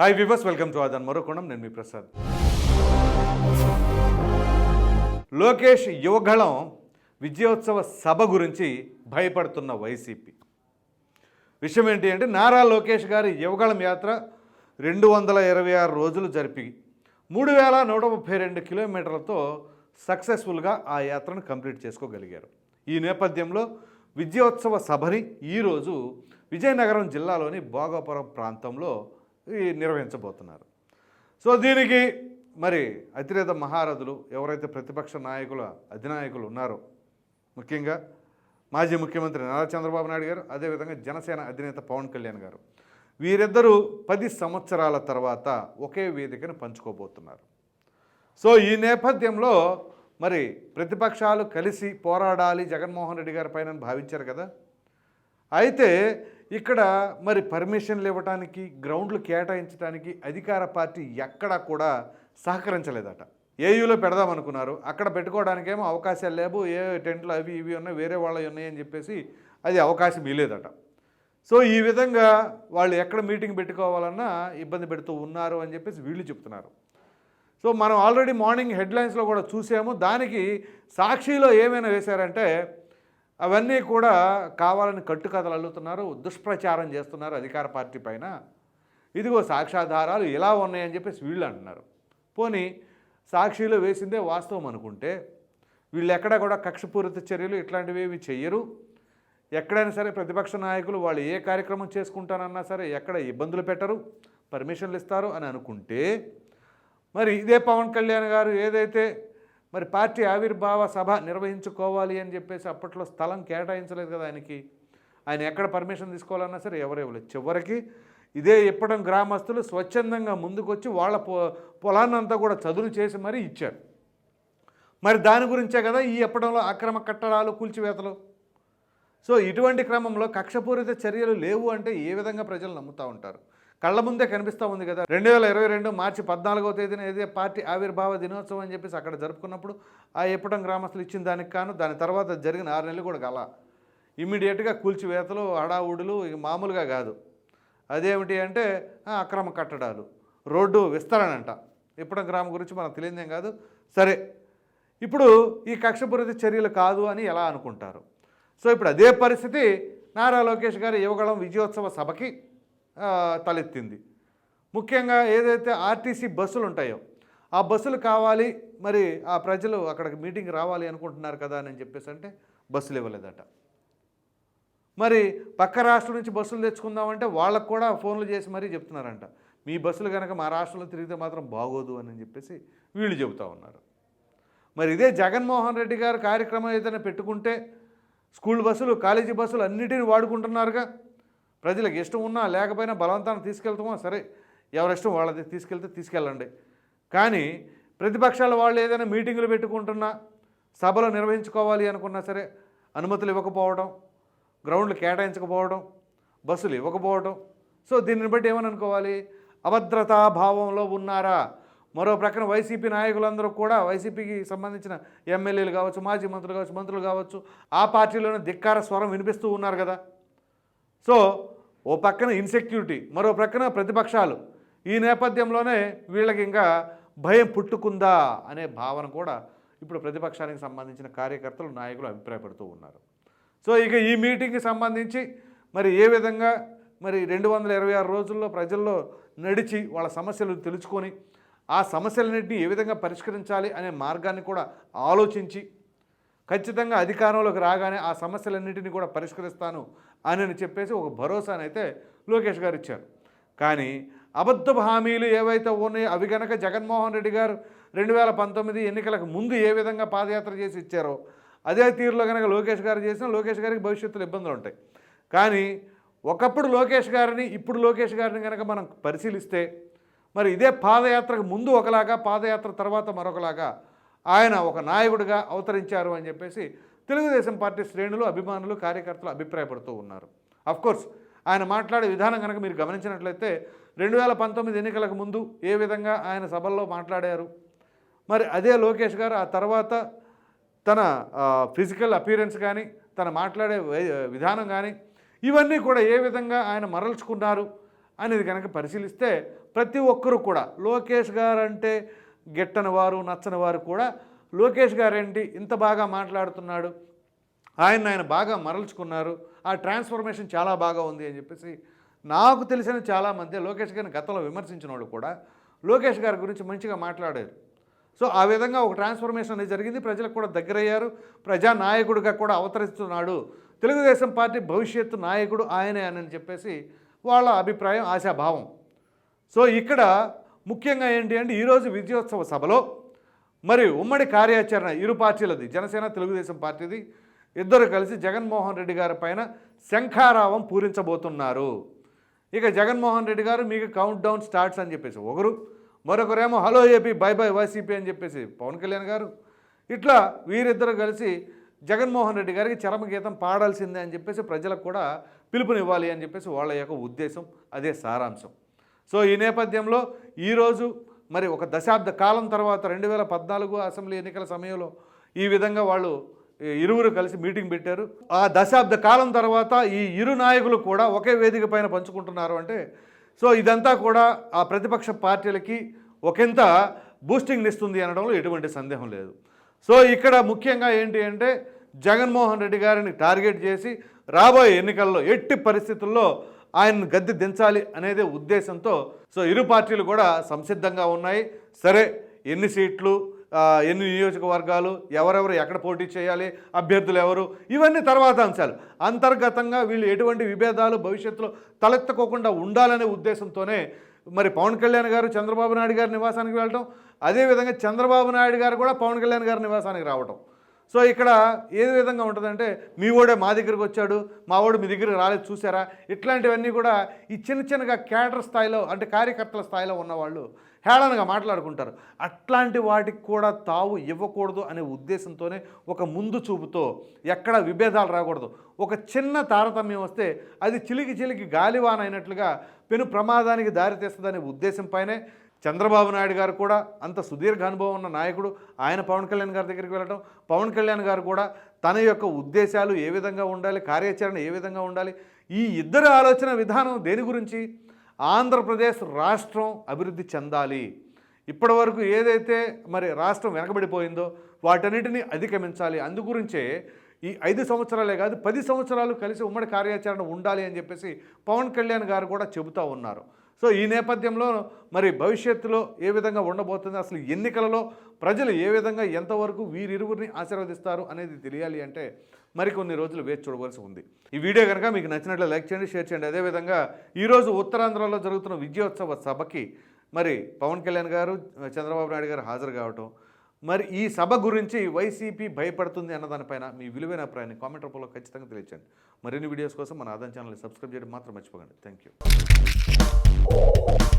Hi viewers welcome to Aadhan మరోకోణం నేను మీ ప్రసాద్ లోకేష్ యువగళం విజయోత్సవ సభ గురించి భయపడుతున్న వైసీపీ విషయం ఏంటి అంటే నారా లోకేష్ గారి యువగళం యాత్ర రెండు వందల ఇరవై ఆరు రోజులు జరిపి మూడు వేల నూట ముప్పై రెండు కిలోమీటర్లతో సక్సెస్ఫుల్గా ఆ యాత్రను కంప్లీట్ చేసుకోగలిగారు ఈ నేపథ్యంలో విజయోత్సవ సభని ఈరోజు విజయనగరం జిల్లాలోని భోగాపురం ప్రాంతంలో నిర్వహించబోతున్నారు. సో దీనికి మరి అతిరేత మహారథులు ఎవరైతే ప్రతిపక్ష నాయకుల అధినాయకులు ఉన్నారో ముఖ్యంగా మాజీ ముఖ్యమంత్రి నారా చంద్రబాబు నాయుడు గారు అదేవిధంగా జనసేన అధినేత పవన్ కళ్యాణ్ గారు వీరిద్దరూ పది సంవత్సరాల తర్వాత ఒకే వేదికను పంచుకోబోతున్నారు. సో ఈ నేపథ్యంలో మరి ప్రతిపక్షాలు కలిసి పోరాడాలి జగన్మోహన్ రెడ్డి గారి పైన భావించారు కదా. అయితే ఇక్కడ మరి పర్మిషన్లు ఇవ్వడానికి గ్రౌండ్లు కేటాయించడానికి అధికార పార్టీ ఎక్కడా కూడా సహకరించలేదట. ఏయూలో పెడదామనుకున్నారు. అక్కడ పెట్టుకోవడానికేమో అవకాశాలు లేవు. ఏ టెంట్లు అవి ఇవి ఉన్నాయి వేరే వాళ్ళవి ఉన్నాయని చెప్పేసి అది అవకాశం ఇవ్వలేదట. సో ఈ విధంగా వాళ్ళు ఎక్కడ మీటింగ్ పెట్టుకోవాలన్నా ఇబ్బంది పెడుతూ ఉన్నారు అని చెప్పేసి వీళ్ళు చెప్తున్నారు. సో మనం ఆల్రెడీ మార్నింగ్ హెడ్లైన్స్లో కూడా చూసాము. దానికి సాక్షిలో ఏమైనా వేశారంటే అవన్నీ కూడా కావాలని కట్టుకథలు అల్లుతున్నారు దుష్ప్రచారం చేస్తున్నారు అధికార పార్టీ పైన. ఇదిగో సాక్ష్యాధారాలు ఇలా ఉన్నాయని చెప్పేసి వీళ్ళు అంటున్నారు. పోనీ సాక్షిలో వేసిందే వాస్తవం అనుకుంటే వీళ్ళు ఎక్కడ కూడా కక్షపూరిత చర్యలు ఇట్లాంటివి ఏవి చెయ్యరు. ఎక్కడైనా సరే ప్రతిపక్ష నాయకులు వాళ్ళు ఏ కార్యక్రమం చేసుకుంటానన్నా సరే ఎక్కడ ఇబ్బందులు పెట్టరు పర్మిషన్లు ఇస్తారు అని అనుకుంటే మరి ఇదే పవన్ కళ్యాణ్ గారు ఏదైతే మరి పార్టీ ఆవిర్భావ సభ నిర్వహించుకోవాలి అని చెప్పేసి అప్పట్లో స్థలం కేటాయించలేదు కదా ఆయనకి. ఆయన ఎక్కడ పర్మిషన్ తీసుకోవాలన్నా సరే ఎవరు ఇవ్వలేదు. చివరికి ఇదే ఇప్పడం గ్రామస్తులు స్వచ్ఛందంగా ముందుకొచ్చి వాళ్ళ పొ పొలాన్నంతా కూడా చదును చేసి మరీ ఇచ్చారు. మరి దాని గురించే కదా ఈ ఎప్పడంలో అక్రమ కట్టడాలు కూల్చివేతలు. సో ఇటువంటి క్రమంలో కక్షపూరిత చర్యలు లేవు అంటే ఏ విధంగా ప్రజలు నమ్ముతూ ఉంటారు? కళ్ళ ముందే కనిపిస్తూ ఉంది కదా. రెండు వేల ఇరవై రెండు మార్చి పద్నాలుగో తేదీన ఏదే పార్టీ ఆవిర్భావ దినోత్సవం అని చెప్పేసి అక్కడ జరుపుకున్నప్పుడు ఆ ఎప్పటం గ్రామస్తులు ఇచ్చిన దానికి కాను దాని తర్వాత జరిగిన ఆరు నెలలు కూడా గల. ఇమ్మీడియట్గా కూల్చివేతలు హడావుడులు ఇక మామూలుగా కాదు. అదేమిటి అంటే అక్రమ కట్టడాలు రోడ్డు విస్తరణ అంట. ఇప్పటం గ్రామం గురించి మనకు తెలియదేం కాదు. సరే ఇప్పుడు ఈ కక్షపూరిత చర్యలు కాదు అని ఎలా అనుకుంటారు? సో ఇప్పుడు అదే పరిస్థితి నారా లోకేష్ గారి యువగళం విజయోత్సవ సభకి తలెత్తింది. ముఖ్యంగా ఏదైతే ఆర్టీసీ బస్సులు ఉంటాయో ఆ బస్సులు కావాలి మరి ఆ ప్రజలు అక్కడికి మీటింగ్ రావాలి అనుకుంటున్నారు కదా అని చెప్పేసి అంటే బస్సులు ఇవ్వలేదట. మరి పక్క రాష్ట్రం నుంచి బస్సులు తెచ్చుకుందామంటే వాళ్ళకు కూడా ఫోన్లు చేసి మరీ చెప్తున్నారంట. మీ బస్సులు కనుక మా రాష్ట్రంలో తిరిగితే మాత్రం బాగోదు అని చెప్పేసి వీళ్ళు చెబుతూ ఉన్నారు. మరి ఇదే జగన్మోహన్ రెడ్డి గారు కార్యక్రమం ఏదైనా పెట్టుకుంటే స్కూల్ బస్సులు కాలేజీ బస్సులు అన్నిటిని వాడుకుంటున్నారుగా? ప్రజలకు ఇష్టం ఉన్నా లేకపోయినా బలవంతాన్ని తీసుకెళ్తామో సరే ఎవరిష్టం వాళ్ళది తీసుకెళ్తే తీసుకెళ్ళండి. కానీ ప్రతిపక్షాల వాళ్ళు ఏదైనా మీటింగులు పెట్టుకుంటున్నా సభలు నిర్వహించుకోవాలి అనుకున్నా సరే అనుమతులు ఇవ్వకపోవడం గ్రౌండ్లు కేటాయించకపోవడం బస్సులు ఇవ్వకపోవడం సో దీనిని బట్టి ఏమని అనుకోవాలి అభద్రతా భావంలో ఉన్నారా? మరో ప్రక్కన వైసీపీ నాయకులందరూ కూడా వైసీపీకి సంబంధించిన ఎమ్మెల్యేలు కావచ్చు మాజీ మంత్రులు కావచ్చు మంత్రులు కావచ్చు ఆ పార్టీలోనే ధిక్కార స్వరం వినిపిస్తూ ఉన్నారు కదా. సో ఓ పక్కన ఇన్సెక్యూరిటీ మరో ప్రక్కన ప్రతిపక్షాలు. ఈ నేపథ్యంలోనే వీళ్ళకి ఇంకా భయం పుట్టుకుందా అనే భావన కూడా ఇప్పుడు ప్రతిపక్షానికి సంబంధించిన కార్యకర్తలు నాయకులు అభిప్రాయపడుతూ ఉన్నారు. సో ఇక ఈ మీటింగ్కి సంబంధించి మరి ఏ విధంగా మరి రెండు వందల ఇరవై ఆరు రోజుల్లో ప్రజల్లో నడిచి వాళ్ళ సమస్యలు తెలుసుకొని ఆ సమస్యలన్నింటినీ ఏ విధంగా పరిష్కరించాలి అనే మార్గాన్ని కూడా ఆలోచించి ఖచ్చితంగా అధికారంలోకి రాగానే ఆ సమస్యలన్నింటినీ కూడా పరిష్కరిస్తాను అని చెప్పేసి ఒక భరోసానైతే లోకేష్ గారు ఇచ్చారు. కానీ అబద్ధపు హామీలు ఏవైతే ఉన్నాయో అవి కనుక జగన్మోహన్ రెడ్డి గారు రెండు వేల పంతొమ్మిది ఎన్నికలకు ముందు ఏ విధంగా పాదయాత్ర చేసి ఇచ్చారో అదే తీరులో కనుక లోకేష్ గారు చేసినా లోకేష్ గారికి భవిష్యత్తులో ఇబ్బందులు ఉంటాయి. కానీ ఒకప్పుడు లోకేష్ గారిని ఇప్పుడు లోకేష్ గారిని కనుక మనం పరిశీలిస్తే మరి ఇదే పాదయాత్రకు ముందు ఒకలాగా పాదయాత్ర తర్వాత మరొకలాగా ఆయన ఒక నాయకుడిగా అవతరించారు అని చెప్పేసి తెలుగుదేశం పార్టీ శ్రేణులు అభిమానులు కార్యకర్తలు అభిప్రాయపడుతూ ఉన్నారు. అఫ్కోర్స్ ఆయన మాట్లాడే విధానం కనుక మీరు గమనించినట్లయితే రెండు వేల పంతొమ్మిది ఎన్నికలకు ముందు ఏ విధంగా ఆయన సభల్లో మాట్లాడారు? మరి అదే లోకేష్ గారు ఆ తర్వాత తన ఫిజికల్ అపీరెన్స్ కానీ తన మాట్లాడే విధానం కానీ ఇవన్నీ కూడా ఏ విధంగా ఆయన మరల్చుకున్నారు అనేది కనుక పరిశీలిస్తే ప్రతి ఒక్కరూ కూడా లోకేష్ గారు అంటే గిట్టని వారు నచ్చని వారు కూడా లోకేష్ గారేంటి ఇంత బాగా మాట్లాడుతున్నాడు? ఆయన ఆయన బాగా మరల్చుకున్నారు. ఆ ట్రాన్స్ఫర్మేషన్ చాలా బాగా ఉంది అని చెప్పేసి నాకు తెలిసిన చాలామంది లోకేష్ గారిని గతంలో విమర్శించిన వాళ్ళు కూడా లోకేష్ గారి గురించి మంచిగా మాట్లాడారు. సో ఆ విధంగా ఒక ట్రాన్స్ఫర్మేషన్ అనేది జరిగింది. ప్రజలకు కూడా దగ్గరయ్యారు. ప్రజానాయకుడిగా కూడా అవతరిస్తున్నాడు. తెలుగుదేశం పార్టీ భవిష్యత్తు నాయకుడు ఆయనే అని చెప్పేసి వాళ్ళ అభిప్రాయం ఆశాభావం. సో ఇక్కడ ముఖ్యంగా ఏంటి అంటే ఈరోజు విజయోత్సవ సభలో మరి ఉమ్మడి కార్యాచరణ ఇరు పార్టీలది జనసేన తెలుగుదేశం పార్టీది ఇద్దరు కలిసి జగన్మోహన్ రెడ్డి గారి పైన శంఖారావం పూరించబోతున్నారు. ఇక జగన్మోహన్ రెడ్డి గారు మీకు కౌంట్ డౌన్ స్టార్ట్స్ అని చెప్పేసి ఒకరు మరొకరేమో hello AP bye bye YCP అని చెప్పేసి పవన్ కళ్యాణ్ గారు. ఇట్లా వీరిద్దరు కలిసి జగన్మోహన్ రెడ్డి గారికి చరమగీతం పాడాల్సిందే అని చెప్పేసి ప్రజలకు కూడా పిలుపునివ్వాలి అని చెప్పేసి వాళ్ళ యొక్క ఉద్దేశం అదే సారాంశం. సో ఈ నేపథ్యంలో ఈరోజు మరి ఒక దశాబ్ద కాలం తర్వాత రెండు వేల పద్నాలుగు అసెంబ్లీ ఎన్నికల సమయంలో ఈ విధంగా వాళ్ళు ఇరువురు కలిసి మీటింగ్ పెట్టారు. ఆ దశాబ్ద కాలం తర్వాత ఈ ఇరు నాయకులు కూడా ఒకే వేదిక పైన పంచుకుంటున్నారు అంటే సో ఇదంతా కూడా ఆ ప్రతిపక్ష పార్టీలకి ఒకంత బూస్టింగ్ ఇస్తుంది అనడంలో ఎటువంటి సందేహం లేదు. సో ఇక్కడ ముఖ్యంగా ఏంటి అంటే జగన్మోహన్ రెడ్డి గారిని టార్గెట్ చేసి రాబోయే ఎన్నికల్లో ఎట్టి పరిస్థితుల్లో ఆయనను గద్దె దించాలి అనేదే ఉద్దేశంతో సో ఇరు పార్టీలు కూడా సంసిద్ధంగా ఉన్నాయి. సరే ఎన్ని సీట్లు ఎన్ని నియోజకవర్గాలు ఎవరెవరు ఎక్కడ పోటీ చేయాలి అభ్యర్థులు ఎవరు ఇవన్నీ తర్వాత అంశాలు. అంతర్గతంగా వీళ్ళు ఎటువంటి విభేదాలు భవిష్యత్తులో తలెత్తుకోకుండా ఉండాలనే ఉద్దేశంతోనే మరి పవన్ కళ్యాణ్ గారు చంద్రబాబు నాయుడు గారి నివాసానికి వెళ్ళటం అదేవిధంగా చంద్రబాబు నాయుడు గారు కూడా పవన్ కళ్యాణ్ గారి నివాసానికి రావటం. సో ఇక్కడ ఏ విధంగా ఉంటుందంటే మీ ఓడే మా దగ్గరికి వచ్చాడు మా ఓడు మీ దగ్గరికి రాలేదు చూసారా ఇట్లాంటివన్నీ కూడా ఈ చిన్న చిన్నగా క్యాడర్ స్థాయిలో అంటే కార్యకర్తల స్థాయిలో ఉన్నవాళ్ళు హేళనగా మాట్లాడుకుంటారు. అట్లాంటి వాటికి కూడా తావు ఇవ్వకూడదు అనే ఉద్దేశంతోనే ఒక ముందు చూపుతో ఎక్కడ విభేదాలు రాకూడదు. ఒక చిన్న తారతమ్యం వస్తే అది చిలికి చిలికి గాలివాన అయినట్లుగా పెను ప్రమాదానికి దారితీస్తుందనే ఉద్దేశంపైనే చంద్రబాబు నాయుడు గారు కూడా అంత సుదీర్ఘ అనుభవం ఉన్న నాయకుడు ఆయన పవన్ కళ్యాణ్ గారి దగ్గరికి వెళ్ళడం పవన్ కళ్యాణ్ గారు కూడా తన యొక్క ఉద్దేశాలు ఏ విధంగా ఉండాలి కార్యాచరణ ఏ విధంగా ఉండాలి ఈ ఇద్దరు ఆలోచన విధానం దేని గురించి? ఆంధ్రప్రదేశ్ రాష్ట్రం అభివృద్ధి చెందాలి. ఇప్పటివరకు ఏదైతే మరి రాష్ట్రం వెనకబడిపోయిందో వాటన్నిటిని అధిగమించాలి. అందు గురించే ఈ ఐదు సంవత్సరాలే కాదు పది సంవత్సరాలు కలిసి ఉమ్మడి కార్యాచరణ ఉండాలి అని చెప్పేసి పవన్ కళ్యాణ్ గారు కూడా చెబుతూ ఉన్నారు. సో ఈ నేపథ్యంలో మరి భవిష్యత్తులో ఏ విధంగా ఉండబోతుంది అసలు ఎన్నికలలో ప్రజలు ఏ విధంగా ఎంతవరకు వీరిరువురిని ఆశీర్వదిస్తారు అనేది తెలియాలి అంటే మరికొన్ని రోజులు వేచి చూడవలసి ఉంది. ఈ వీడియో కనుక మీకు నచ్చినట్లు లైక్ చేయండి షేర్ చేయండి. అదేవిధంగా ఈరోజు ఉత్తరాంధ్రలో జరుగుతున్న విజయోత్సవ సభకి మరి పవన్ కళ్యాణ్ గారు చంద్రబాబు నాయుడు గారు హాజరు కావటం మరి ఈ సభ గురించి వైసీపీ భయపడుతుంది అన్న దానిపైన మీ విలువైన అభిప్రాయాన్ని కామెంట్ రూపంలో ఖచ్చితంగా తెలియచేయండి. మరిన్ని వీడియోస్ కోసం మన ఆదాయం ఛానల్ని సబ్స్క్రైబ్ చేయడం మాత్రం మర్చిపోకండి. Thank you Thank you.